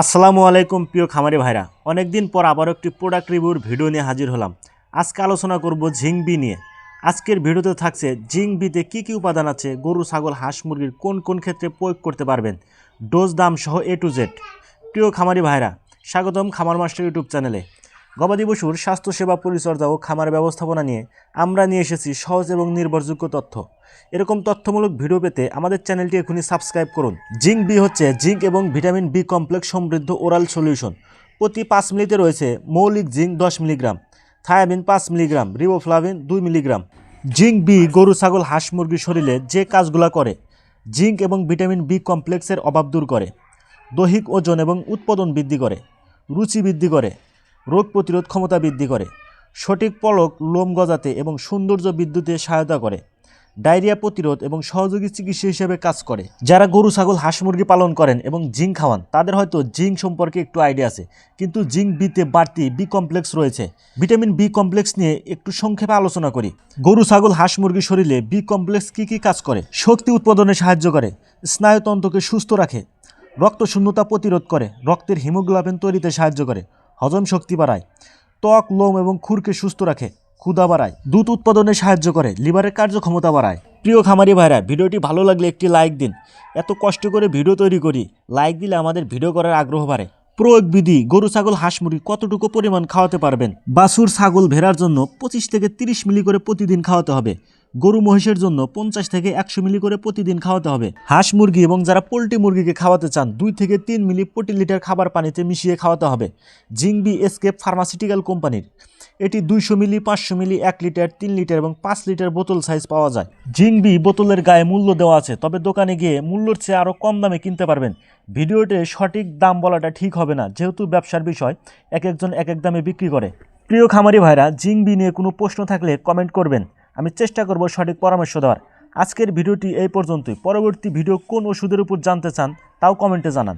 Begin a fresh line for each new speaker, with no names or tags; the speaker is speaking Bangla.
আসসালামু আলাইকুম প্রিয় খামারি ভাইরা। অনেকদিন পর আবার একটি প্রোডাক্ট রিভিউর ভিডিও নিয়ে হাজির হলাম। আজকে আলোচনা করব ঝিংবি নিয়ে। আজকের ভিডিওতে থাকছে কি কি কী উপাদান আছে, গরু, ছাগল, হাঁস, মুরগির কোন কোন ক্ষেত্রে প্রয়োগ করতে পারবেন ডোজ দাম সহ এ টু জেড প্রিয় খামারি ভাইরা, স্বাগতম খামার মাস্টার ইউটিউব চ্যানেলে। গবাদি পশুর স্বাস্থ্যসেবা পরিচর্যা ও খামার ব্যবস্থাপনা নিয়ে আমরা নিয়ে এসেছি সহজ এবং নির্ভরযোগ্য তথ্য। এরকম তথ্যমূলক ভিডিও পেতে আমাদের চ্যানেলটি এখনই সাবস্ক্রাইব করুন। জিঙ্ক বি হচ্ছে জিঙ্ক এবং ভিটামিন বি কমপ্লেক্স সমৃদ্ধ ওরাল সলিউশন। প্রতি পাঁচ মিলিতে রয়েছে মৌলিক জিঙ্ক দশ মিলিগ্রাম, থায়াবিন পাঁচ মিলিগ্রাম, রিবোফ্লাভিন দুই মিলিগ্রাম। জিঙ্ক বি গরু, ছাগল, হাঁস মুরগির শরীরে যে কাজগুলো করে, জিঙ্ক এবং ভিটামিন বি কমপ্লেক্সের অভাব দূর করে, দৈহিক ওজন এবং উৎপাদন বৃদ্ধি করে, রুচি বৃদ্ধি করে রোগ প্রতিরোধ ক্ষমতা বৃদ্ধি করে, সঠিক পলক, লোম গজাতে এবং সৌন্দর্য বিদ্যুতে সহায়তা করে, ডায়রিয়া প্রতিরোধ এবং সহযোগী চিকিৎসা হিসেবে কাজ করে। যারা গরু, ছাগল, হাঁস মুরগি পালন করেন এবং জিঙ্ক খাওয়ান, তাদের হয়তো জিঙ্ক সম্পর্কে একটু আইডিয়া আছে, কিন্তু জিঙ্ক বিতে বাড়তি বি কমপ্লেক্স রয়েছে। ভিটামিন বি কমপ্লেক্স নিয়ে একটু সংক্ষেপে আলোচনা করি। গরু, ছাগল, হাঁস মুরগির শরীরে বি কমপ্লেক্স কী কী কাজ করে? শক্তি উৎপাদনে সাহায্য করে, স্নায়ুতন্ত্রকে সুস্থ রাখে রক্ত শূন্যতা প্রতিরোধ করে, রক্তের হিমোগ্লোবিন তৈরিতে সাহায্য করে হজম শক্তি বাড়ায়। ত্বক, লোম এবং খুরকে সুস্থ রাখে ক্ষুদা বাড়ায়, দুধ উৎপাদনে সাহায্য করে, লিভারের কার্যক্ষমতা বাড়ায়। প্রিয় খামারি ভাইরা, ভিডিওটি ভালো লাগলে একটি লাইক দিন। এত কষ্ট করে ভিডিও তৈরি করি, লাইক দিলে আমাদের ভিডিও করার আগ্রহ বাড়ে। প্রয়োগ বিধি, গরু, ছাগল, হাঁস, মুরগি কতটুকু পরিমাণ খাওয়াতে পারবেন? বাছুর, ছাগল ভেড়ার জন্য পঁচিশ থেকে তিরিশ মিলি করে প্রতিদিন খাওয়াতে হবে। গরু মহিষের জন্য পঞ্চাশ থেকে একশো মিলি করে প্রতিদিন খাওয়াতে হবে। হাঁস মুরগি এবং যারা পোলট্রি মুরগিকে খাওয়াতে চান, দুই থেকে তিন মিলি প্রতি লিটার খাবার পানিতে মিশিয়ে খাওয়াতে হবে। জিংবি এসকেপ ফার্মাসিউটিক্যাল কোম্পানির। এটি দুইশো মিলি, পাঁচশো মিলি, এক লিটার, তিন লিটার এবং পাঁচ লিটার বোতল সাইজ পাওয়া যায়। জিংবি বোতলের গায়ে মূল্য দেওয়া আছে, তবে দোকানে গিয়ে মূল্যর চেয়ে আরও কম দামে কিনতে পারবেন। ভিডিওতে সঠিক দাম বলাটা ঠিক হবে না, যেহেতু ব্যবসার বিষয়, এক একজন এক এক দামে বিক্রি করে। প্রিয় খামারি ভাইরা, জিংবি নিয়ে কোনো প্রশ্ন থাকলে কমেন্ট করবেন। আমি চেষ্টা করব সঠিক পরামর্শ দেওয়ার। আজকের ভিডিওটি এই পর্যন্তই। পরবর্তী ভিডিও কোন ওষুধের উপর জানতে চান, তাও কমেন্টে জানান।